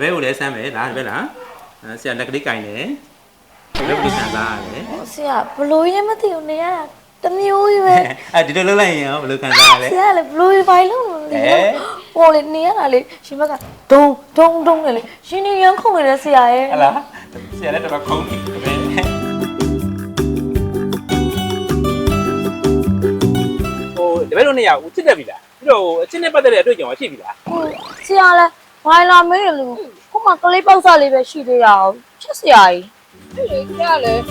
ဘဲကိုလည်းစမ်းမယ်ဒါတပည့်လားအဲဆရာလက်ကလေးကင်တယ်လက်ကလေးခံစားရတယ်ဆရာဘလို့ရမသိဘူးနေရတာတစ်မျိုးကြီးပဲအဲဒီလိုလုပ်လိုက်ရင်ရောဘယ်လိုခံစားရလဲဆရာလည်းဘလို့ဘိုင်လုံးလို့လေဟိုလေနေရတာလေရှင်ဘက်ကဒုံဒုံဒုံနဲ့လေရှင်နေရန်ခုန်နေတဲ့ဆရာရဲ့ဟလားဆရာလည်းတော်တော်ခုံးပြီပဲဟိုတပည့်တို့နေရဦးချစ်တယ်ပြီလားပြီးတော့အချင်းနဲ့ပတ်သက်တဲ့အတွေ့အကြုံရှိပြီလားဟိုဆရာလည်း ဘိုင်လာမင်းလေခုမှကလေးပေါက်စားလေးပဲရှိသေးတာချစ်ဆရာကြီးအဲ့လေဆရာလည်း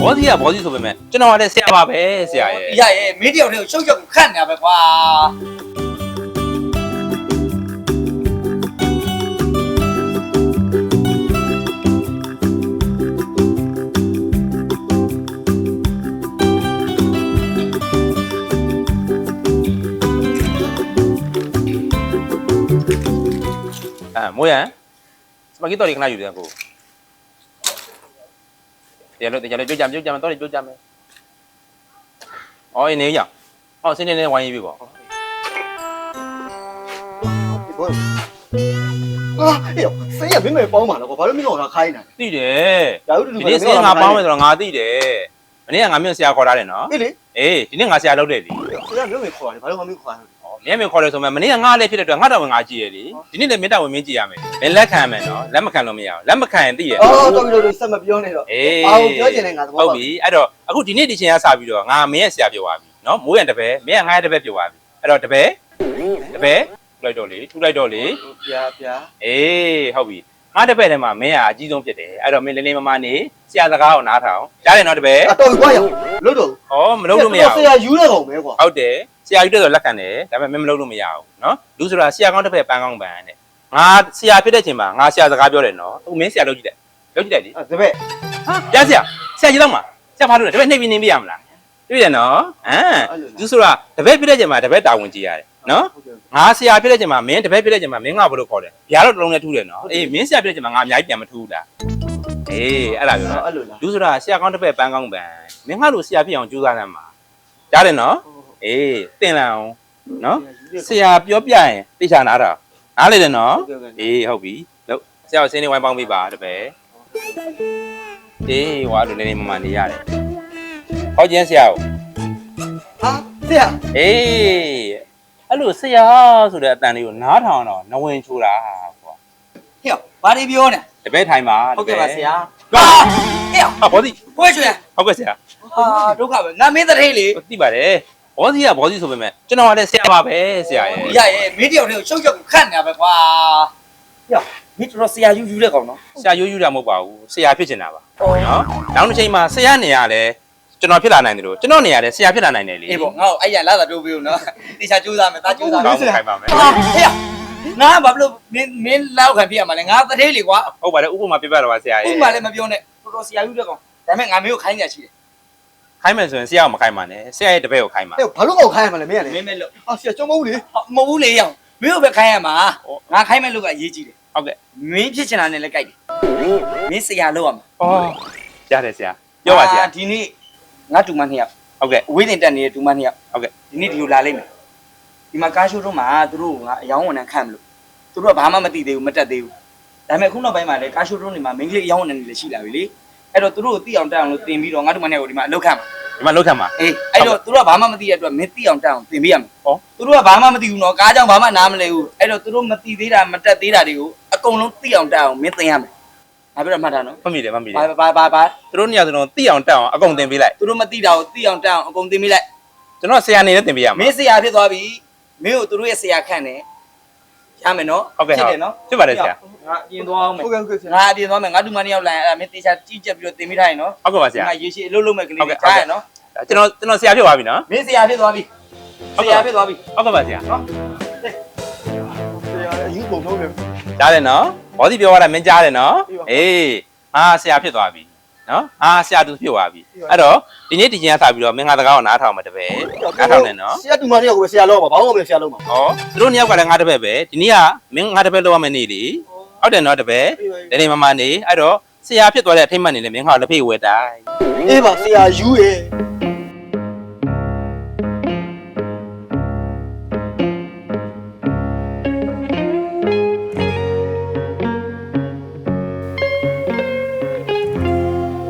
ဘောစီကဘောစီဆိုပေမဲ့ကျွန်တော်ကလည်းဆရာပါပဲဆရာရဲ့ရရဲ့မင်းတယောက်တည်းကိုရှုပ်ရှုပ်ခတ်နေတာပဲကွာ မိုးရန်စပါဂီတော်လေးခဏယူတယ်ကိုတရားလို့တရားလို့ကြိုးကြမယ်ကြိုးကြမယ်တော့ကြိုးကြမယ်အော်နေရအော်စင်းနေနေဝိုင်းရေးပြီပေါ့ဟာအေးဆေးရမင်းမပေါင်းပါလားကွာဘာလို့မင်းတော့ခိုင်းနေတာသိတယ်ရာဟုတူဒီနေ့စင်းငါပေါင်းမယ်ဆိုတော့ငါသိတယ်မနေ့ကငါမျိုးဆရာခေါ်ထားတယ်နော်အေးလေအေးဒီနေ့ငါဆရာလုပ်တယ်လीဆေးရမင်းမခေါ်တယ်ဘာလို့မင်းခေါ်တာဩ မင်းမင်းခေါ်တယ်ဆိုမှမနေ့ကငါလည်းဖြစ်တဲ့အတွက်ငါတော်ဝင်ငါကြည့်ရလေဒီနေ့လည်းမင်းတော်ဝင်မင်းကြည့်ရမယ်မင်းလက်ခံမယ်နော်လက်မခံလို့မရဘူးလက်မခံရင်သိရအော်တော်ပြီတော်ပြီစက်မပြောနဲ့တော့အေးဘာကိုပြောချင်လဲငါသဘောဟုတ်ပေါက်ပြီအဲ့တော့အခုဒီနေ့ဒီချိန်ကစပြီးတော့ငါမင်းရဲ့ဆရာပြောသွားပြီနော်မိုးရံတပည့်မင်းကငါရဲ့တပည့်ပြောသွားပြီအဲ့တော့တပည့်တပည့်ထူလိုက်တော့လေထူလိုက်တော့လေပြာပြာအေးဟုတ်ပြီငါတပည့်ထဲမှာမင်းကအကြီးဆုံးဖြစ်တယ်အဲ့တော့မင်းလေးလေးမမနေဆရာစကားကိုနားထောင်ကြားတယ်နော်တပည့်အတော်ပြီကွာရလို့တော့ဩမလုပ်လို့မရဆေးဘူးရယူရကောင်ပဲကွာဟုတ်တယ် ဆရာကြီးတက်တော့လက်ခံတယ်ဒါပေမဲ့မင်းမလုပ်လို့မရဘူးနော်လူဆိုတာဆရာကောင်းတစ်ဖက်ပန်းကောင်းပန်းတဲ့ငါဆရာဖြစ်တဲ့ချိန်မှာငါဆရာစကားပြောတယ်နော်အခုမင်းဆရာလုပ်ကြည့်တယ်လုပ်ကြည့်တယ်လေအဲ့ဒါပဲဟာကြားဆရာဆရာကြီးတော့မှာဆရာဖားလို့တပည့်နှိပ်ပြီးနေပြရမလားတွေ့တယ်နော်ဟမ်လူဆိုတာတပည့်ဖြစ်တဲ့ချိန်မှာတပည့်တာဝန်ကြည့်ရတယ်နော်ဟုတ်ကဲ့ငါဆရာဖြစ်တဲ့ချိန်မှာမင်းတပည့်ဖြစ်တဲ့ချိန်မှာမင်းငါဘယ်လိုခေါ်လဲဗျာတော့တစ်လုံးနဲ့ထူးတယ်နော်အေးမင်းဆရာဖြစ်တဲ့ချိန်မှာငါအများကြီးပြန်မထူးဘူးလားအေးအဲ့ဒါပြောတာအဲ့လိုလားလူဆိုတာဆရာကောင်းတစ်ဖက်ပန်းကောင်းပန်းမင်းငါတို့ဆရာဖြစ်အောင်ကြိုးစားရမှာကြားတယ်နော် အေးတင်လန်အောင်နော်ဆရာပြောပြရင်သိချာနားတာနားလေတယ်နော်ဟုတ်ကဲ့ဟုတ်ကဲ့အေးဟုတ်ပြီလို့ဆရာကိုစင်းနေဝိုင်းပေါင်းပေးပါတပည့်အေးဟွာလူနေနေမမနေရတယ်ဟောကျင်းဆရာကိုဟာဆေးရအေးအဲ့လိုဆရာဆိုတဲ့အတန်လေးကိုနားထောင်တော့နဝင်ချိုးတာကွာဟေ့ဘာတွေပြောနေတပည့်ထိုင်ပါဟုတ်ကဲ့ပါဆရာဟာဟေ့ဟာဘောစီကိုရွှေဟုတ်ကဲ့ဆရာဟာဒုက္ခပဲငါမင်းတည်းလေသိပါတယ် ဘောစီကဘောစီဆိုပေမဲ့ကျွန်တော်ကလည်းဆရာပါပဲဆရာရဲ့ရရဲ့မင်းတယောက်တည်းကိုရှုပ်ရှုပ်ခတ်နေတာပဲကွာဟေ့မင်းတော်ဆရာယူယူတဲ့ကောင်နော်ဆရာရိုးရိုးတာမဟုတ်ပါဘူးဆရာဖြစ်ချင်တာပါနော်နောက်တစ်ချိန်မှာဆရာနေရလဲကျွန်တော်ဖြစ်လာနိုင်တယ်လို့ကျွန်တော်နေရလဲဆရာဖြစ်လာနိုင်တယ်လေအေးပေါ့ငါ့ကိုအဲ့ရလာတာပြောပေးဦးနော်တေချာကြိုးစားမယ်တာကြိုးစားမယ်ကောင်းခိုင်းပါမယ်ဟာဟေ့ငါဘာလို့မင်းမင်းလောက်ခံပြရမှာလဲငါတည်းလေကွာဟုတ်ပါတယ်ဥပမာပြပြတော့ပါဆရာရဲ့ဥပမာလည်းမပြောနဲ့တော်တော်ဆရာယူတဲ့ကောင်ဒါပေမဲ့ငါမင်းကိုခိုင်းကြရှိတယ် ခိုင်းမယ်ဆိုရင်ဆရာကိုမခိုင်းပါနဲ့ဆရာရဲ့တပည့်ကိုခိုင်းပါအေးဘာလို့ကောက်ခိုင်းရမလဲမင်းကလေမင်းမဲ့လို့ဟာဆရာကျုံမဟုတ်လေမဟုတ်ဘူးလေရောင်မင်းတို့ပဲခိုင်းရမှာငါခိုင်းမဲ့လို့ကအရေးကြီးတယ်ဟုတ်ကဲ့မင်းဖြစ်ချင်တာနဲ့လည်းကြိုက်တယ်မင်းဆရာလောက်ရမှာဩရတယ်ဆရာပြောပါဆရာအာဒီနေ့ငါတူမနှစ်ယောက်ဟုတ်ကဲ့အဝေးတင်တက်နေတဲ့တူမနှစ်ယောက်ဟုတ်ကဲ့ဒီနေ့ဒီလိုလာလိမ့်မယ်ဒီမှာကားရှိုးတော့မှာသူတို့ကငါအယောင်းဝန်ထမ်းခန့်မလို့သူတို့ကဘာမှမသိသေးဘူးမတက်သေးဘူးဒါပေမဲ့ခုနောက်ပိုင်းမှာလည်းကားရှိုးတော့နေမှာမင်းကလေးအယောင်းဝန်ထမ်းတွေလည်းရှိလာပြီလေ အဲ့တော့သူတို့ကိုသိအောင်တက်အောင်လို့တင်ပြီးတော့ငါတူမနှစ်ယောက်ကိုဒီမှာအလုပ်ခန့်မှာဒီမှာလောက်ခံပါအေးအဲ့တော့သူတို့ကဘာမှမသိတဲ့အတွက်မင်းသိအောင်တက်အောင်သင်ပေးရမယ်ဟောသူတို့ကဘာမှမသိဘူးနော်ကားကြောင့်ဘာမှနားမလဲဘူးအဲ့တော့သူတို့မသိသေးတာမတက်သေးတာတွေကိုအကုန်လုံးသိအောင်တက်အောင်မင်းသင်ရမယ်ငါပြောတာမှတ်တာနော်မှတ်မိတယ်မှတ်မိတယ်ဘာဘာဘာဘာသူတို့နေရာဆိုတော့သိအောင်တက်အောင်အကုန်သင်ပေးလိုက်သူတို့မသိတာကိုသိအောင်တက်အောင်အကုန်သင်ပေးလိုက်ကျွန်တော်ဆရာနေနဲ့သင်ပေးရမမှာင်းဆရာဖြစ်သွားပြီမင်းကိုသူတို့ရဲ့ဆရာခန့်တယ်ရမယ်နော်ဟုတ်ကဲ့ဖြစ်ဟုတ်တယ်နော်ဖြစ်ပါတယ်ဆရာ ငါအပြင်သွားအောင်မယ်ဟုတ်ကဲ့ဟုတ်ကဲ့ဆရာငါအပြင်သွားမယ်ငါတူမနှစ်ယောက်လာရင်အဲ့ဒါမင်းတေချာကြည့်ချက်ပြီးတော့သင်ပေးထားရင်နော်ဟုတ်ကဲ့ပါဆရာငါရေရှည်အလုပ်လုပ်မဲ့ကလေးဟုတ်တွေကဲ့ကြားရနော်ကျွန်တော်ကျွန်တော်ဆရာဖြစ်သွားပြီနော်မင်းဆရာဖြစ်သွားပြီဟုတ်ဆကဲ့ရာဖြစ်သွားပြီဟုတ်ကဲ့ပါဆရာဆရာအယူပုံလုံးတယ်ကြားတယ်နော်ဘောစီပြောရတာမင်းကြားတယ်နော်ပြီးပါအေးဟာဆရာဖြစ်သွားပြီနော်ဟာဆရာသူဖြစ်သွားပြီအဲ့တော့ဒီနေ့ဒီချိန်ကစပြီးတော့မင်းငါတကားကိုနားထောင်မှာတပည့်နားထောင်နေနော်ဆရာတူမတယောက်ကိုပဲဆရာလောက်ပါဘာလို့မလဲဆရာလောက်ပါဟောသူတို့နှစ်ယောက်ကလည်းငါတပည့်ပဲဒီနေ့ကမင်းငါတပည့်လောက်ရမယ့်နေ့လေဟု ဟုတ်တယ်နော်တပည့်ဒနေမမနေအဲ့တော့ဆရာဖြစ်သွားတဲ့အထိတ်မှတ်နေလေမင်းဟာလက်ဖေးဝယ်တိုင်းအေးပါဆရာယူရယ်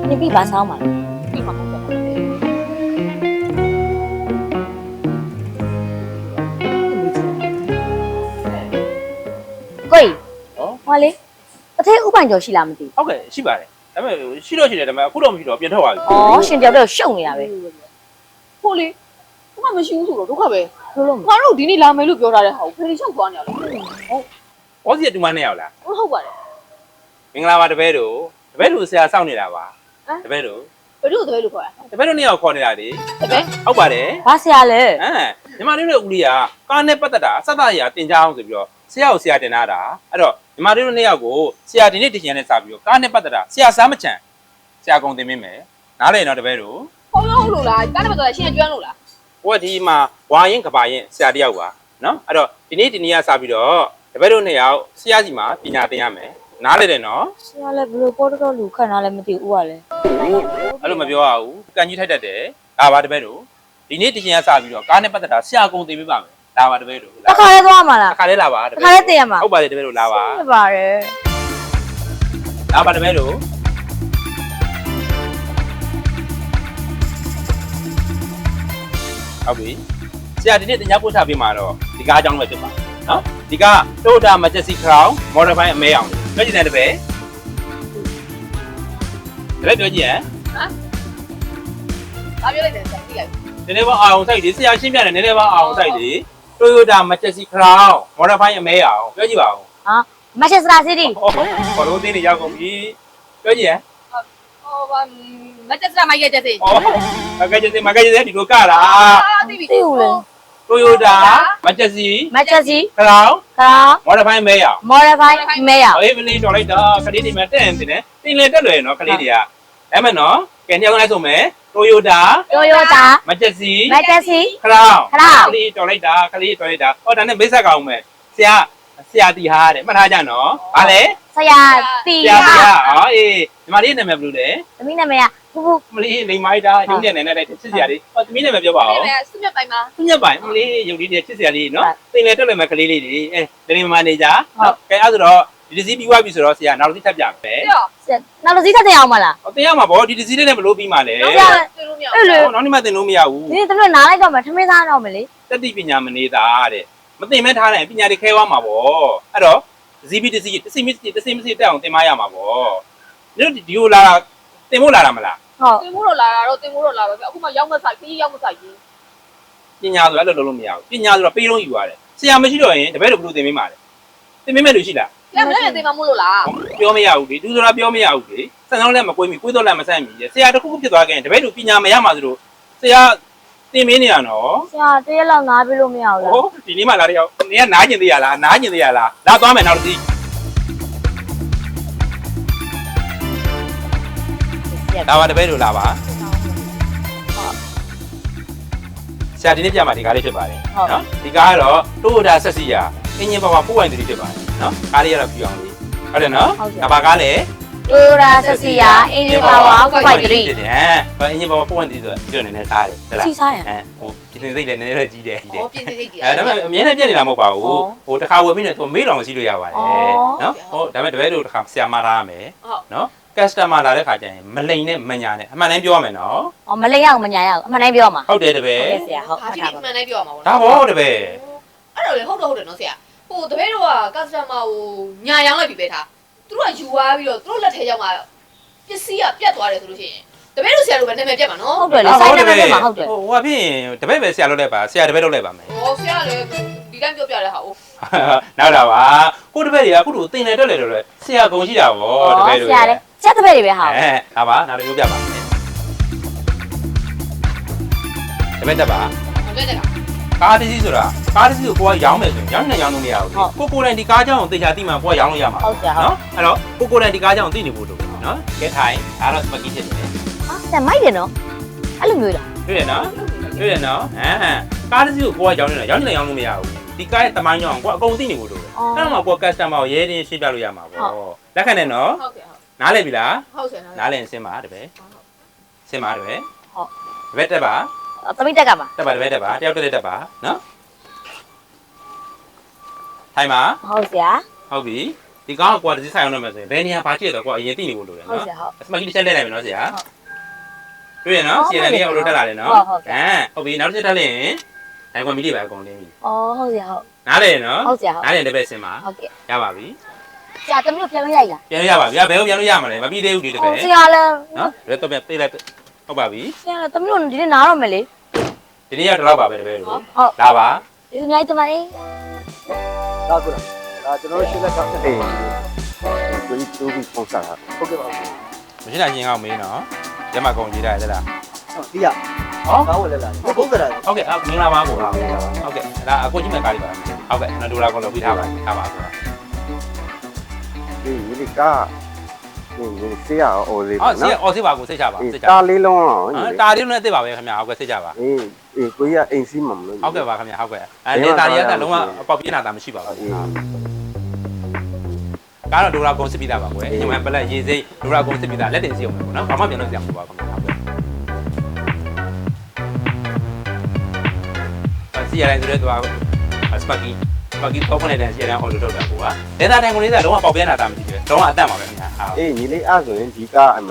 နေပြီဘာဆောင်ပါလဲ ဥပိုင်ကျော်ရှိလားမသိဟုတ်ကဲ့ရှိပါတယ်ဒါပေမဲ့ရှိတော့ရှိတယ်ဒါပေမဲ့အခုတော့မရှိတော့ပြန်ထွက်သွားပြီဘူးဩရှင်တယောက်တော့ရှုံနေတာပဲဟိုလေဟိုကမရှိဘူးဆိုတော့ဒုက္ခပဲလို့လို့မငါတို့ဒီနေ့လာမယ်လို့ပြောထားတဲ့ဟာကိုဖေးလျှောက်သွားနေရလို့ဩစီတူမနဲ့ရောက်လားဟုတ်ဟုတ်ပါတယ်မင်္ဂလာပါတပည့်တို့တပည့်တို့ဆရာစောင့်နေတာပါဟမ်တပည့်တို့ ဘယ်လိုတပည့်လို့ခေါ်ရတပည့်တို့နှစ်ယောက်ခေါ်နေတာလေတပည့်ဟုတ်ပါတယ်ဘာဆရာလဲဟမ်ညီမလေးတို့ဦးလေးကကားနဲ့ပတ်သက်တာစသရာတင်ကြအောင်ဆိုပြီးတော့ဆရာကိုဆရာတင်လာတာအဲ့တော့ညီမလေးတို့နှစ်ယောက်ကိုဆရာဒီနေ့တင်ချင်တဲ့စပြီးတော့ကားနဲ့ပတ်သက်တာဆရာစားမချန်ဆရာကုန်တင်မိမယ်နားလေနော်တပည့်တို့ဟုတ်လို့ဟုတ်လို့လားကားနဲ့ပတ်သက်ရှင်းကျွမ်းလို့လားဟိုကဒီမှာဝါရင်ကဘာရင်ဆရာတယောက်ပါနော်အဲ့တော့ဒီနေ့ဒီနေ့ကစပြီးတော့တပည့်တို့နှစ်ယောက်ဆရာကြီးမှာပညာသင်ရမယ် နားလေတယ်နော်ဆရာလဲဘယ်လိုပေါ်တော့လူခန့်တာလဲမသိဘူးဥကလဲအဲ့လိုမပြောရဘူးကန်ကြီးထိုက်တတ်တယ်ဒါပါတပည့်တို့ဒီနေ့တင်ချင်ကစပြီးတော့ကားနဲ့ပတ်သက်တာဆရာကုန်တင်ပေးပါမယ်ဒါပါတပည့်တို့တစ်ခါလဲသွားမှာလားတစ်ခါလေးလာပါတတစ်ပည့်ခါလဲတင်ရမှာဟုတ်ပါတယ်တပည့်တို့လာပါဟုတ်ပါတယ်လာပါတပည့်တို့ဟုတ်ပြီဆရာဒီနေ့တင် जा ပို့ချပေးမှာတော့ဒီကားအကြောင်းပဲဖြစ်ပါနော်ဒီကား Toyota Majesty Crown Model ပိုင်းအမဲအောင် ပြောကြည့်တယ်တပည့်တပည့်ပြောကြည့်ဟမ်ဒါပြောလိုက်တယ်ဆက်ကြည့်လိုက်နည်းနည်းပါအောင်စိုက်လေဆရာရှင်းပြတယ်နည်းနည်းပါအောင်စိုက်လေ Toyota Majesty Crown Model ပိုင်းအမဲအောင်ပြောကြည့်ပါဦးဟာမက်ရှ်စတာစီတီဟောဘောလုံးတင်းနေရောက်ကုန်ပြီပြောကြည့်ဟမ်ဟိုဘာမတက်စရာမိုက်ရတဲ့စေ။အော်မကကြတဲ့မကကြတဲ့ဒီလိုကတာအာသိပြီသိဘူးလေ။ Toyota မချက်စီမက်ချက်စီ Crown ခါမော်ဒယ်ဖိုင်းမဲရအောင်မော်ဒယ်ပိုင်းမဲရ။အေးမလေးတော်လိုက်တာကလေးတွေမှတက်ရင်တင်တယ်။တင်လေတက်လွယ်နော်ကလေးတွေက။အဲ့မဲ့နော်ကဲညောင်းလိုက်ဆိုမယ် Toyota တိုယိုတာမချက်စီမက်ချက်စီ Crown Crown ကလေးတော်လိုက်တာကလေးတော်လိုက်တာ။ဟောဒါနဲ့မိတ်ဆက်ကောင်မယ်။ဆရာဆရာတီဟာတဲ့မှတ်ထားကြနော်။ဗာလေဆရာတီဆရာတီဟာဟာအော်အေးဒီမလေးနာမည်ဘယ်လိုလဲသမီးနာမည်ကဖူဖူ။ မလေးလိမ်မိုက်တာရုံးနေနေနဲ့ချစ်စရာလေး။ဟောသမီးနာမည်ပြောပါဦးအဲ့ဒါစွမြတ်ပိုင်းမှာသူညက်ပိုင်မလေးရုပ်လေးတွေချစ်စရာလေးနော်တင်လေတက်လွယ်မဲ့ကလေးလေးတွေအဲဒလင်မန်နေဂျာကဲအဲ့ဆိုတော့ဒီဒီစီးပြီးွားပြီဆိုတော့ဆရာနောက်တစ်ထပ်ပြမယ်ပြီးတော့နောက်တစ်စီးထပ်တင်အောင်မလားဟောတင်ရမှာဗောဒီဒီစီးလေးနဲ့မလို့ပြီးမှလေတော့ဆရာတွေ့လို့မရအဲ့လေဟောနောက်နေ့မှတင်လို့မရဘူးဒီနေ့သမီးနားလိုက်တော့မှထမင်းစားတော့မလေတတိပညာမနေတာတဲ့မတင်မဲထားလိုက်ပညာတွေခဲသွားမှာဗောအဲ့တော့ဇီဘီဒီစီတစီမစီတစီမစီတက်အောင်တင်မရမှာဗောတို့ဒီကိုလာတင်ဖို့လာတာမလား ဟုတ်တင်မို့တော့လာတာတော့တင်မို့တော့လာပဲအခုမှရောက်မဆိုင်ခကြီးရောက်မဆိုင်ကြီးပညာဆိုအဲ့လိုလုပ်လို့မရဘူးပညာဆိုတော့ပေးလုံးယူရတယ်ဆရာမရှိတော့ရင်တပည့်တို့ဘယ်လိုတင်ပေးမှာလဲတင်ပေးမဲ့လူရှိလားကျမလည်းတင်မမို့လို့လားပြောမရဘူးလေသူဆိုတာပြောမရဘူးလေစံနှောင်းလည်းမကွေးမိကွေးတော့လည်းမဆန့်မိဆရာတစ်ခုခုဖြစ်သွားခဲ့ရင်တပည့်တို့ပညာမရမှာဆိုလို့ဆရာတင်မင်းနေရနော်ဆရာတရက်လောက်နားပြီးလို့မရဘူးလားဟောဒီနေ့မှလာတော့နေကနားကျင်သေးရလားနားကျင်သေးရလားလာသွားမယ်နောက်တစ်စီး လာပါတပည့်တို့လာပါဆရာဒီနေ့ပြမှာဒီကားလေးဖြစ်ပါတယ်နော်ဒီကားကတော့တိုးတာဆက်စီယာအင်ဂျင်ပါပါပို့ဝင်တည်းဖြစ်ပါတယ်နော်ကားလေးကတော့ပြအောင်လေးဟုတ်တယ်နော်ဒါပါကားလေတိုယိုတာဆက်စီယာအင်ဂျင်ပါဝါဖိုက်ဂရီတယ်ဟမ်ဘာအင်ဂျင်ပါပါပို့ဝင်တည်းဆိုတော့ဒီလိုနည်းနည်းစားတယ်ဟုတ်လားစီစားရဟမ်ဟိုဒီနေ့စိတ်လည်းနည်းနည်းတော့ကြီးတယ်ကြီးတယ်ဟောပြင်းစိတ်ကြီးအဲဒါပေမဲ့အမြဲတမ်းပြက်နေတာမဟုတ်ပါဘူးဟိုတစ်ခါဝယ်ပြီးတော့သူမေးတော်မရှိလို့ရပါတယ်နော်ဟိုဒါပေမဲ့တပည့်တို့တစ်ခါဆရာမထားရမယ်နော် customer လာတဲ့ခါကျရင်မလိန်နဲ့မညာနဲ့အမှန်တမ်းပြောရမယ်နော်အော်မလိမ့်ရအောင်မညာရအောင်အမှန်တိုင်းပြောမှာဟုတ်တယ်တပည့်ဟုတ်ကဲ့ဆရာဟုတ်ဟာမှတ်ဒီထားပါမှန်တိုင်းပြောရမှာပေါ့ဒါဘောတပည့်အဲ့တော့လေဟုတ်တော့ဟုတ်တယ်နော်ဆရာဟိုတပည့်တို့က customer ကိုညာရောင်းလိုက်ပြီပဲထားသူတို့ကယူသွားပြီးတော့သူတို့လက်ထဲရောက်မှာပစ္စည်းကပြတ်သွားတယ်ဆိုလို့ရှိရင်တပည့်တို့ဆရာတို့ပဲနာမည်ပြတ်မှာနော်ဟုတ်တယ်လေစိုင်းနေမှာဟုတ်တယ်ဟိုဟာဖြစ်ရင်တပည့်ပဲဆရာလုပ်လိုက်ပါဆရာတပည့်လုပ်လိုက်ပါမယ်ဟောဆရာလည်းဒီတိုင်းပြောပြတဲ့ဟာဟိုနောက်တာပါကိုတပည့်တွေကအခုတို့တင်တယ်တက်လေတော့လေဆရာကုန်ရှိတာဗောတပည့်တို့ဆရာလေ ချက်တပည့်တွေပဲဟာအဲဒါပါနောက်တစ်မျိုးပြပါမယ်တပည့်တက်ပါမပြတ်တဲ့ကကားတစ်စီးဆိုတာကားတစ်စီးကိုကိုကရောင်းမယ်ဆိုရင်ရောင်းနေရောင်းလို့မရဘူးကိုကိုယ်တိုင်ဒီကားကြောင်ကိုတေချာတိမှကိုကရောင်းလို့ရမှာဟုတ်ဆရာဟုတ်နော်အဲ့တော့ကိုကိုယ်တိုင်ဒီကားကြောင်သိနေဖို့လိုနော်ကဲထိုင်ဒါတော့စပဂီဖြစ်တယ်ဟာဆရာမိုက်တယ်နော်အဲ့လိုမျိုးလားတွေ့ရနော်တွေ့ရနော်ဟမ်ကားတစ်စီးကိုကိုကရောင်းနေတာရောင်းနေရောင်းလို့မရဘူးဒီကားရဲ့တမိုင်းကြောင်ကိုကအကုန်သိနေဖို့လိုတယ်အဲ့တော့ကိုက customer ကိုရဲတင်းရှင်းပြလို့ရမှာပေါ့လက်ခံနဲ့နော်ဟုတ်ကဲ့ဟုတ် နားလည်ပြီလားဟုတ်ဆရာနားလည်ရင်စင်ပါတပည့်စင်ပါတပည့်ဟုတ်တပည့်တက်ပါသမီးတက်ကပါတက်ပါတပည့်တက်ပါတယောက်တက်တက်ပါနော်ထိုင်ပါဟုတ်ဆရာဟုတ်ပြီဒီကောင်ကကွာဒီဆိုင်အောင်လုပ်မယ်ဆိုရင်ဘယ်နေရာဘာကြည့်တော့ကွာအရင်သိနေဖို့လိုတယ်ဟုတ်နော်ဆရာဟုတ်အစမကြီးတစ်ချက်လဲလိုက်မယ်နော်ဆရာတွေ့ရနော်စီရန်လေးကအော်တိုတက်လာတယ်နော်ဟုတ်ဟုတ်ကဲ့အဲဟုတ်ပြီနောက်တစ်ချက်တက်လိုက်ရင်အဲကွန်မီလေးပဲအကုန်လင်းပြီအော်ဟုတ်ဆရာဟုတ်နားလေနော်ဟုတ်ဆရာဟုတ်နားလေတစ်ပည့်စင်ပါဟုတ်ကဲ့ရပါပြီ ဆရာတမီးတို့ပြန်မရိုက်လားပြန်လို့ရပါပြီဘယ်လိုပြန်လို့ရမှာလဲမပြီးသေးဘူးဒီတစ်ပဟိုည့်ဆရာလည်းနော်ရဲတော့ပြန်ပြေးလိုက်ဟုတ်ပါပြီဆရာလည်းတမီးတို့ဒီနေ့နားတော့မယ်လေဒီနေ့ရောက်တော့ပါပဲတစ်ပည့်လို့ဟုတ်လာပါဒီနေ့တမလေးဒါဆိုဒါကျွန်တော်ရှင်းလက်ကတက်တယ်ကိုကြီးတိုးပြီးပုံစားတာဟုတ်ကဲ့ပါမရှိနိုင်ချင်းအောင်မင်းနော်ရမကုန်ကြည့်ရတယ်လားဟုတ်ဒီရဟောကောင်းဝင်လာလားဟုတ်ကဲ့လားဟုတ်ကဲ့မင်္ဂလာပါကိုဟုတ်ကဲ့ဒါအကိုကြီးမဲ့ကားလေးပါဟုတ်ကဲ့နော်ဒိုလာကောလောက်ပြီးထားပါထားပါဆိုတော့ ဒီဒီကဒီဒီဆေးရအော်လေးအော်စီအော်စီပါကိုစိတ်ချပါအေးစိတ်ချတာပါလေးလုံးအောင်အာတာလေးနဲ့အစ်ပါပဲခင်ဗျာဟုတ်ကဲ့စိတ်ချပါအေးအေးကိုကြီးကအိမ်စီးမှာမလို့ဟုတ်ကဲ့ပါခင်ဗျာဟုတ်ကဲ့အဲလေတာရီကလုံးဝအပေါက်ပြင်းလာတာမရှိပါဘူးအေးကားတော့ဒိုလာကုန်စစ်ပြီးသားပါကွယ်ညီမပလက်ရေးစိဒိုလာကုန်စစ်ပြီးသားလက်တင်စီအောင်ပဲပေါ့နော်ဘာမှပြန်လို့စရာမလိုပါဘူးခင်ဗျာဟုတ်ကဲ့စီရတိုင်းဆိုတဲ့သူကစပကီ စပကီတော့ဖနေတဲ့စီရတိုင်းအော်တိုထုတ်တာကွာဒေတာတိုင်ကုန်လေးကလုံးဝပေါက်ပြင်းလာတာမရှိဘူးလုံးဝအတန့်ပါပဲခင်ဗျာဟုတ်အေးညီလေးအဲ့ဆိုရင်ဒီကအမ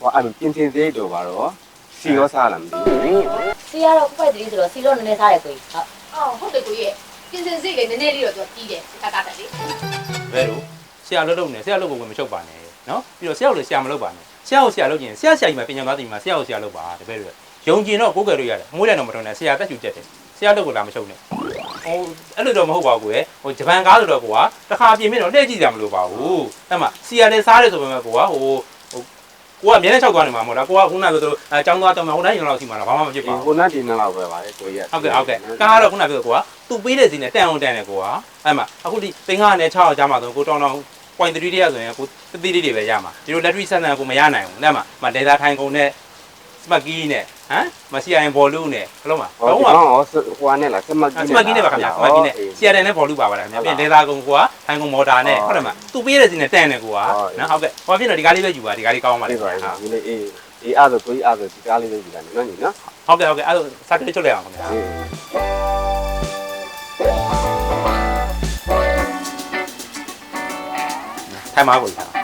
ဟိုအမပြင်းတင်သေးတော့ပါတော့စီရောစားလာမသိဘူးဆရာတော့ဖွက်တည်းဆိုတော့စီလို့နည်းနည်းစားတယ်ကိုကြီးဟုတ်အော်ဟုတ်တယ်ကိုကြီးပြင်စင်စိတ်လေးနည်းနည်းလေးတော့သူကတီးတယ်ကကတက်လေးဘယ်လိုဆရာလုပ်လို့နေဆရာလုပ်ကိုဝင်မချုပ်ပါနဲ့နော်ပြီးတော့ဆရာကိုလည်းဆရာမလုပ်ပါနဲ့ဆရာကိုဆရာလုပ်ကျင်ဆရာဆရာကြီးမှာပညာသားတင်မှာဆရာကိုဆရာလုပ်ပါတပည့်တွေယုံကြည်တော့ကိုယ်ကယ်လို့ရတယ်မွေးတယ်တော့မထုံနဲ့ဆရာတက်ချူချက်တယ်ဆရာလုပ်ကိုလာမချုပ်နဲ့ ဟိုအဲ့လိုတော့မဟုတ်ပါဘူးကွယ်ဟိုဂျပန်ကားဆိုတော့ကွာတခါပြင်မြင့်တော့လှည့်ကြည့်ကြမလို့ပါဘူးအဲ့မှာဆရာလည်းစားတယ်ဆိုပေမဲ့ကွာဟိုဟိုကိုကအမြဲတမ်း၆သွားနေမှာမဟုတ်လားကိုကခုနကဆိုအကြောင်းသွားတော့မှဟိုတိုင်းရုံလောက်စီမှာတော့ဘာမှမဖြစ်ပါအေးဘူးဟိုနတ်ဒီနလောက်ပဲပါလေကိုကြီးကဟုတ်ကဲ့ဟုတ်ကဲ့ကားကတော့ခုနပြောကွာသူပေးတဲ့စီနဲ့တန်အောင်တန်တယ်ကွာအဲ့မှာအခုဒီသိန်း5နဲ့6အောင်ကြားမှာဆိုကိုတောင်းတောင်း point 3တည်းရဆိုရင်ကိုသတိလေးတွေပဲရမှာဒီလို lettery ဆက်ဆံကိုမရနိုင်ဘူးအဲ့မှာမဒေတာထိုင်ကုန်နဲ့ smart key နဲ့ ဟမ်မ CRM ဘောလူနဲ့ဘယ်လိုမှာဟောလုံးဒီဝကောင်ဟောဟိုနဲ့လားစမတ်ကြီး smart key နဲ့ပါခင်ဗျာ smart key နဲ့ CRM နဲ့ဘောလူပါပါလားခင်ဗျာပြင်ဒေတာကုန်ကွာထိုင်ကုန်မော်တာနဲ့ဟုတ်တယ်မသူပေးတဲ့စီနဲ့တန်တယ်ကွာနော်ဟုတ်ကဲ့ဟောဖြစ်တော့ဒီကားလေးပဲယူပါဒီကားလေးကောင်းပါလေလေးဟုတ်ပါညီလေးအေးအေးအဲ့ဆိုကိုကြီးအဲ့ဆိုဒီကားလေးလေးယူလာနော်ညီနော်ကဲ့ဟုတ်ကဲ့အဲ့ဒါစက်တွေချုပ်လိုက်အောင်ခင်ဗျာအေးထိုင်ပါ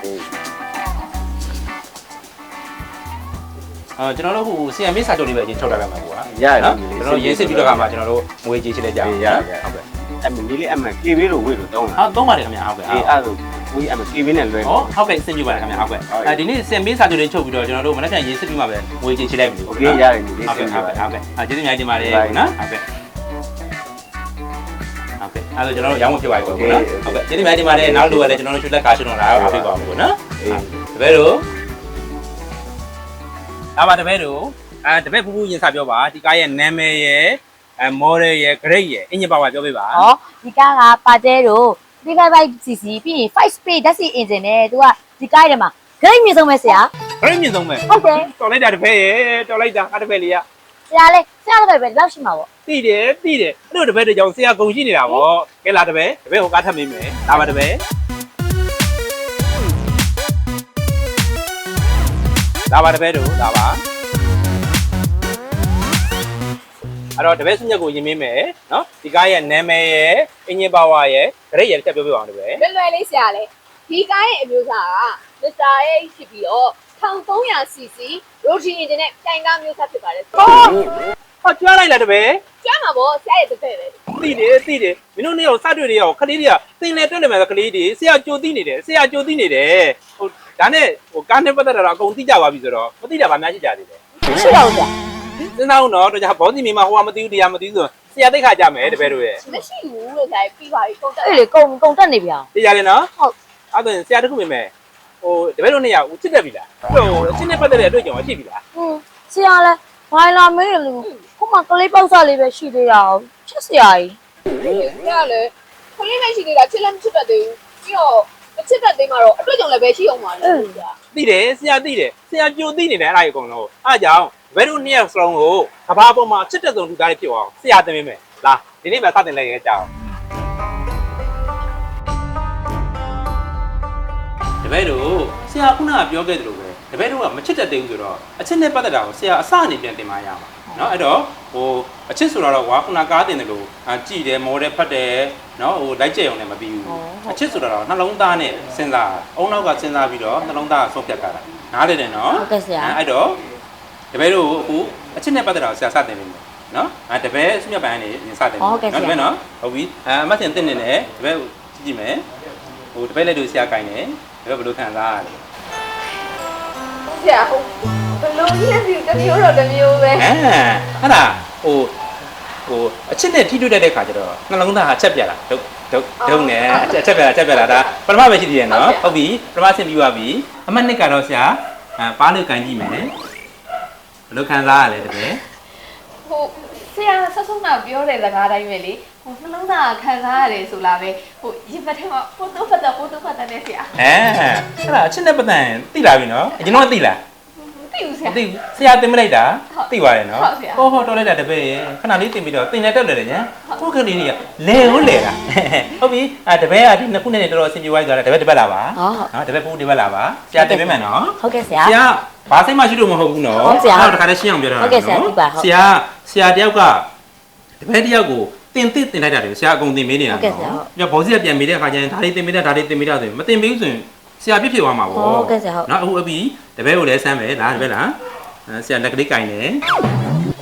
အေး အာကျွန်တော်တို့ဟို CRM စာချုပ်လေးပဲအရင်ချုပ်ထားလိုက်မှာကွာ ရတယ် နော် ညီလေး ကျွန်တော်ရေးစစ်ပြီးတော့ကမှကျွန်တော်တို့ငွေကြေးချလိုက်ကြအောင်ဟုတ်ကဲ့ အမညီလေးအမကေဘေးလို့ဝေ့လို့တောင်းတာ ဟာသုံးပါတယ်ခင်ဗျာဟုတ်ကဲ့ အေးအဲ့ဆိုကိုကြီးအမကေဘေးနဲ့လွဲ ဟောဟုတ်ကဲ့အဆင်ပြေပါတယ်ခင်ဗျာဟုတ်ကဲ့အဲဒီနေ့စင်ပေးစာချုပ်လေးချုပ်ပြီးတော့ကျွန်တော်တို့မနက်ဖြန်ရေးစစ်ပြီးမှပဲငွေကြေးချလိုက်ပြီ โอเคရတယ်ညီလေး ဟုတ်ကဲ့ဟုတ်ကဲ့ဟုတ်ကဲ့အဲကျေးဇူးများတင်ပါတယ်နော်ဟုတ်ကဲ့ဟုတ်ကဲ့အဲဒါကျွန်တော်တို့ရောင်းဝယ်ဖြစ်ပါပြီပေါ့နော်ဟုတ်ကဲ့ကျေးဇူးများတင်ပါတယ်နောက်လိုလည်းကျွန်တော်တို့ရွှေလက်ကားရှင်တော်လာအားပေးပါဦးပေါ့နော် အေး တပည့် တို့အားပါတပည့်တို့အဲတပည့်ဖူးဖူးရင်စပြောပါဒီကားရဲ့နာမည်ရဲ့အဲ model ရဲ့ grade ရဲ့အင်ဂျင်ပါဝါပြောပေးပါဟောဒီကားကပါတဲတို့3.5 cc ပြီးရင်5 speed ဓာတ်ဆီ engine နဲ့သူကဒီကားထဲမှာ grade မြင့်ဆုံးပဲဆရာ grade မြင့်ဆုံးပဲဟုတ်တယ်တော်လိုက်တာတပည့်ရဲ့တော်လိုက်တာအားတပည့်လေးကဆရာလေးဆရာလည်းပဲဒီလောက်ရှိမှာပေါ့သိတယ်သိတယ်အဲ့လိုတပည့်တွေကြောင့်ဆရာကုန်ရှိနေတာဗောကဲလာတပည့်တပည့်ဟိုကားထပ်မိမယ်လာပါတပည့် လာပါတပည့်တို့လာပါအဲ့တော့တပည့်စညက်ကိုယင်မင်းမယ်နော်ဒီကားရဲ့နာမည်ရဲ့အင်ဂျင်ပါဝါရဲ့ grade ရဲ့တက်ပြောပြပါအောင်တပည့်လွယ်လွယ်လေးဆရာလေးဒီကားရဲ့အမျိုးအစားက Mr. A ဖြစ်ပြီးတော့ 1300cc rotary engine နဲ့တိုင်ကားမျိုးစားဖြစ်ပါတယ်ဟောဟောကျွမ်းလိုက်လားတပည့်ကျွမ်းမှာပေါ့ဆရာရဲ့တစ်ဖက်ပဲသိတယ်သိတယ်မင်းတို့နေရောစတွေ့တွေရောခလေးတွေကသင်လေတွက်နေမှာကလေးတွေဆရာကြိုသိနေတယ်ဆရာကြိုသိနေတယ်ဟို ဒါနဲ့ဟိုကားနဲ့ပတ်သက်တာတော့အကုန်သိကြပါပြီဆိုတော့မသိတာဗာများရှိကြသေးတယ်မရှိတော့ဘူးဆရာစဉ်းစားအောင်တော့တော့じゃဘောစီမီမှာဟိုကမသိဘူးတရားမသိဘူးဆိုဆရာသိခါကြမယ်တပည့်တို့ရဲ့မရှိဘူးလို့ဆရာပြီးပါပြီကုန်တက်အဲ့လေကုံကုံတက်နေပြန်သိကြတယ်နော်ဟုတ်အဲ့ဒါဆရာတခုမြင်မယ်ဟိုတပည့်တို့နှစ်ယောက်ချစ်တတ်ပြီလားဟိုအချင်းနဲ့ပတ်သက်တဲ့အတွေ့အကြုံရှိပြီလားဟင်းဆရာလည်းဘိုင်လာမေးတယ်လူခုမှကလေးပေါက်စားလေးပဲရှိသေးတာချစ်ဆရာကြီးဆရာလည်းခလေးနဲ့ရှိနေတာချစ်လည်းမချစ်တတ်သေးဘူးပြီးတော့ အချစ်သက်သေးမှာတော့အတွေ့အကြုံလည်းပဲရှိအောင်ပါလေဆရာသိတယ်ဆရာသိတယ်ဆရာကြိုသိနေတယ်အဲ့ဒါကြီးအကုန်လုံးအဲ့ဒါကြောင့်ဘယ်လိုနှစ်ယောက်စလုံးကိုကဘာပေါ်မှာချစ်တဲ့ဆုံးလူသားတွေဖြစ်အောင်ဆရာသင်ပေးမယ်လာဒီနေ့မှစတင်လိုက်ရကြအောင်တပည့်တို့ဆရာခုနကပြောခဲ့သလိုပဲတပည့်တို့ကမချစ်တတ်သေးဘူးဆိုတော့အချစ်နဲ့ပတ်သက်တာကိုဆရာအစအနေပြန်တင်မရပါဘူး နော်အဲ့တော့ဟိုအချစ်ဆိုတာတော့ကွာခုနကားတင်တယ်လို့ကြည်တယ်မော်တယ်ဖတ်တယ်နော်ဟိုလိုက်ကြဲအောင်လည်းမပြီးဘူးအချစ်ဆိုတာတော့နှလုံးသားနဲ့စဉ်းစားအုံနောက်ကစဉ်းစားပြီးတော့နှလုံးသားကဆုံးဖြတ်ကြတာနားလည်တယ်နော်ဟုတ်ကဲ့ဆရာအဲ့တော့တပည့်တို့အခုအချစ်နဲ့ပတ်သက်တာဆရာစတင်နေတယ်နော်အဲတပည့်ဆုမြတ်ပန်းနေစတင်နေနော်တပည့်နော်ဟုတ်ပြီအဲအမတ်တင်တင်နေတယ်တပည့်ကြည့်ကြည့်မယ်ဟိုတပည့်လက်တို့ဆရာကင်တယ်တပည့်ဘယ်လိုခံစားရလဲဆရာဟုတ် ဘလို့ကြီးလဲစီတစ်မျိုးတော့တစ်မျိုးပဲအဲအဲ့ဒါဟိုဟိုအချစ်နဲ့ထိတွေ့တဲ့ခါကျတော့နှလုံးသားဟာချက်ပြလာဒုတ်ဒုတ်ဒုတ်နဲ့အချက်ပြလာချက်ပြလာဒါပထမပဲရှိသေးတယ်နော်ဟုတ်ပြီပထမဆင်ပြီးပါပြီအမတ်နှစ်ကတော့ဆရာအဲပါးလို့ကန်ကြည့်မယ်ဘယ်လိုခံစားရလဲတပည့်ဟိုဆရာဆက်ဆုံးတာပြောတဲ့စကားတိုင်းပဲလေဟိုနှလုံးသားခံစားရတယ်ဆိုလာပဲဟိုရင်ပတ်ထဲမှာပို့တော့ဖတ်တာပို့တော့ဖတ်တာနဲ့ဆရာအဲအဲ့ဒါအချစ်နဲ့ပတ်သက်ရင်သိလာပြီနော်အရင်တော့သိလားမ သိဘူးဆရာမသိဘူးဆရာတင်မလိုက်တာသိပါတယ်နော်ဟုတ်ဆရာ ဟောဟောတော်လိုက်တာတပည့်ရေခဏလေးတင်ပြီးတော့တင်နေတက်တယ်လေညာကိုယ်ကလေးတွေကလဲဟုတ်လေလားဟုတ်ပြီအဲတပည့်ကဒီနှစ်ခုနဲ့တော်တော်အဆင်ပြေသွားပြီဆိုတော့တပည့်တပည့်လာပါဟောနော်တပည့်ပို့တပည့်လာပါဆရာတင်ပေးမယ်နော် ဟုတ်ကဲ့ဆရာ ဆရာဘာစိတ်မှရှိလို့မဟုတ်ဘူးနော်ဟုတ်ဆရာအဲ့ဒါတခါတည်းရှင်းအောင်ပြောတာဟုတ်ကဲ့ဆရာသိပါဟုတ်ဆရာဆရာတယောက်ကတပည့်တယောက်ကိုတင်သစ်တင်လိုက်တာလေဆရာအကုန်တင်ပေးနေတာဟုတ်ကဲ့ဆရာဟုတ်ပြဘောစီကပြန်မေးတဲ့အခါကျရင်ဒါလေးတင်ပေးတဲ့ဒါလေးတင်ပေးတဲ့ဆိုရင်မတင်ပေးဘူးဆိုရင်ဆရာပြစ်ဖြစ်သွားမှာပေါ့ဟုတ်ကဲ့ဆရာဟုတ် နော်အခုအပြီး တပည့်ကိုလည်းဆမ်းမယ်လားတပည့်လားအဲဆရာလက်ကလေးကင်တယ်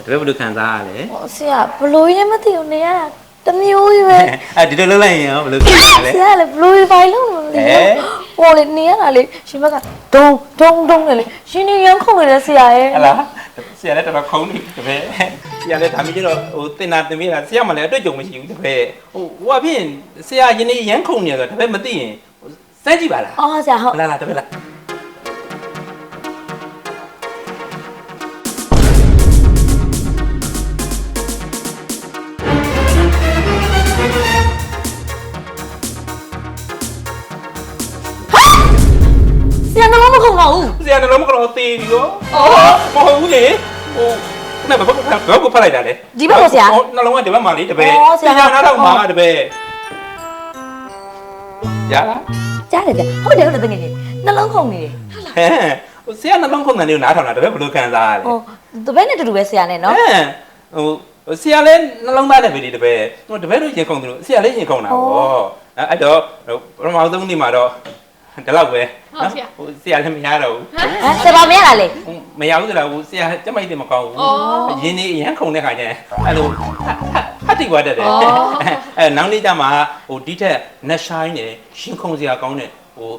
တပည့်ဘယ်လိုခံစားရလဲဟိုဆရာဘလို့ရမသိဘူးနေရတာတစ်မျိုးကြီးပဲအဲဒီလိုလုပ်လိုက်ရင်ရောဘယ်လိုခံရလဲဆရာလည်းဘလို့ဘိုင်လုံးလို့လေဟိုလေနေရတာလေရှင်ဘက်ကဒုံဒုံဒုံနဲ့လေရှင်နေရန်ခုန်နေတဲ့ဆရာရဲ့ဟလားဆရာလည်းတော်တော်ခုံးနေတပည့်ဆရာလည်းဒါမျိုးကျတော့ဟိုတင်တာတင်ပေးတာဆရာမှလည်းအတွေ့အကြုံမရှိဘူးတပည့်ဟိုဟိုအဖြစ်ဆရာယနေ့ရမ်းခုံနေဆိုတော့တပည့်မသိရင်စမ်းကြည့်ပါလားအော်ဆရာဟုတ်လာလာတပည့်လား တော့တေးပြီရောမဟုတ်ဘူးလေဟိုနဲ့ဘယ်ဘက်ဘယ်ကိုဖတ်လိုက်တာလဲဒီဘက်ကိုဆရာနှလုံးကဒီဘက်မှာလေတပည့်အော်ဆရာနားတော့မှာတပည့်ရလားကြားတယ်ဗျဟုတ်တယ်ဟုတ်တယ်တကယ်ကြီးနှလုံးခုန်နေတယ်ဟဲ့ဟိုဆရာနှလုံးခုန်တယ်လို့နားထောင်တာတပည့်ဘယ်လိုခံစားရလဲဟိုတပည့်နဲ့တူတူပဲဆရာနဲ့နော်ဟဲ့ဟိုဟိုဆရာလည်းနှလုံးသားနဲ့ပဲဒီတပည့်ဟိုတပည့်တို့ရင်ခုန်တယ်လို့ဆရာလည်းရင်ခုန်တာဗောအဲ့အဲ့တော့ဟိုပထမဆုံးနေ့မှာတော့ ဒီလောက်ပဲဟုတ်ဆရာ ဟိုဆရာလည်းမရတော့ဘူးဟမ်ဆရာဘာမရတာလေဟိုမရဘူးဆိုတော့ဟိုဆရာကျမကြီးတင်မကောင်းဘူးအော် ရင်းနေအရန်ခုန်တဲ့ခါကျရင်အဲ့လိုဟတ်ဟတ်ဟတ်တိဝတ်တတ်တယ်အော် အဲနောက်နေ့ကျမှဟိုဒီထက်နက်ရှိုင်းနေရှင်ခုန်စရာကောင်းတဲ့ဟို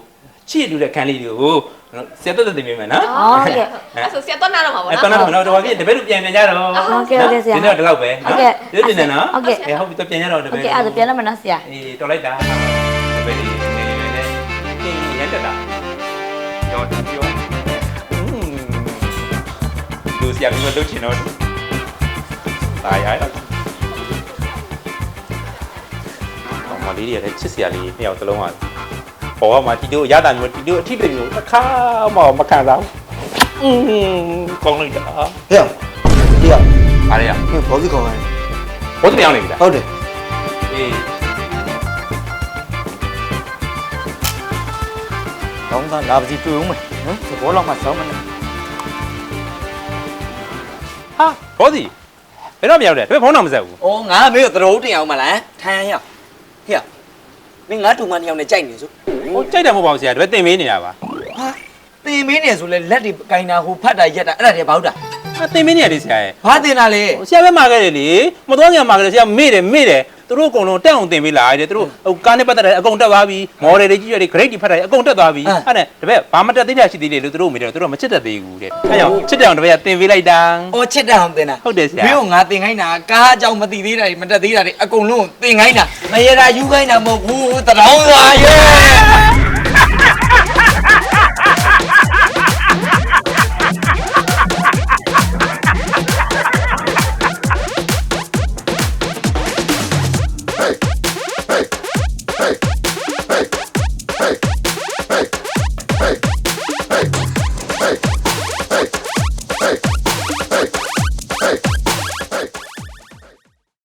ချစ်တူတဲ့ခန်းလေးတွေကိုနော်ဆရာတက်တက်တင်ပြမယ်နော်ဩဟုတ်ကဲ့ အဲ့ဆိုဆရာတော့နားတော့မှာပေါ့အဲ့တော့နော် တော့တော့ပြင်တပည့်တို့ပြန်ပြန်ကြတော့ဟုတ်ကဲ့ဟုတ်ကဲ့ဆရာဒီနေ့တော့ဒီလောက်ပဲဟုတ်ကဲ့ ဒီနေ့နော်ဟုတ်ကဲ့ အဲ့ဟုတ်ပြီတော့ပြန်ကြတော့တပဟုတ်ည့်ကဲ့အဲ့ဒါပြန်လာမနော်ဆရာ အေးတော်လိုက်တာတပည့်တွေ နေရတက်တာရောရောသူဆရာကလုပ်ချင်တော့ตายရမလေးတွေလည်းချစ်စရာလေးနှစ်ယောက်သလုံးကပေါ်ကမှတီတို့ရတာမျိုးတီတို့အထိတွေမျိုးတစ်ခါမှမခံစားဘူးอืมကောင်းလိုက်တာ ဟဲ့ဒီက အားရရ မင်းဘောစီခေါ်ရတယ် ဘုတ်တရားနေပြီလား ဟုတ်တယ် အေး တောင်းသားလာပါစီတွေ့ဦးမယ်နော်သဘောလောက်မှစောင်းမနဲ့ဟာဘောစီဘယ်တော့မရောက်တယ်တပည့်ဖုန်းတော့မဆက်ဘူး။အော်ငါမေးတော့သတော်တင်အောင်မလား။ထိုင်ရ။ဟေ့။မင်းငါတူမတစ်ယောက်နဲ့ကြိုက်နေစို့ဟိုကြိုက်တယ်မဟုတ်ပါဘူးဆရာတပည့်တင်မေးနေတာပါ။ဟာတင်မင်းနေဆိုလဲလက်တွေကင်တာဟိုဖတ်တာရက်တာအဲ့ဒါတွေဘောက်တာဟာတင်မေးနေရတယ်ဆရာရဲ့။ဘာတင်တာလဲဟိုဆရာပဲမှာခဲ့တယ်လေမတော်ပြန်မှာခဲ့တယ်ဆရာမေ့တယ်မေ့တယ် သူတို့အကုန်လုံးတက်အောင်တင်ပေးလာတယ်သူတို့ဟိုကားနဲ့ပတ်သက်တယ်အကုန်တက်သွားပြီမော်ဒယ်တွေကြီးတွေ grade တွေဖတ်တယ်အကုန်တက်သွားပြီအဲ့ဒါတပည့်ဘာမှတက်သေးတာရှိသေးတယ်လို့သူတို့မေးတယ်သူတို့မချစ်တတ်သေးဘူးတဲ့အဲ့ကြောင့်ချစ်တယ်အောင်တပည့်ကတင်ပေးလိုက်တာ။အော်ချစ်တဲ့အောင်တင်တာဟုတ်တယ်ဆရာမင်းကငါတင်ခိုင်းတာကားအကြောင်းမသိသေးတာတွေမတက်သေးတာတွေအကုန်လုံးတင်ခိုင်းတာမရတာယူခိုင်းတာမဟုတ်ဘူးတတော်သွားရဲ့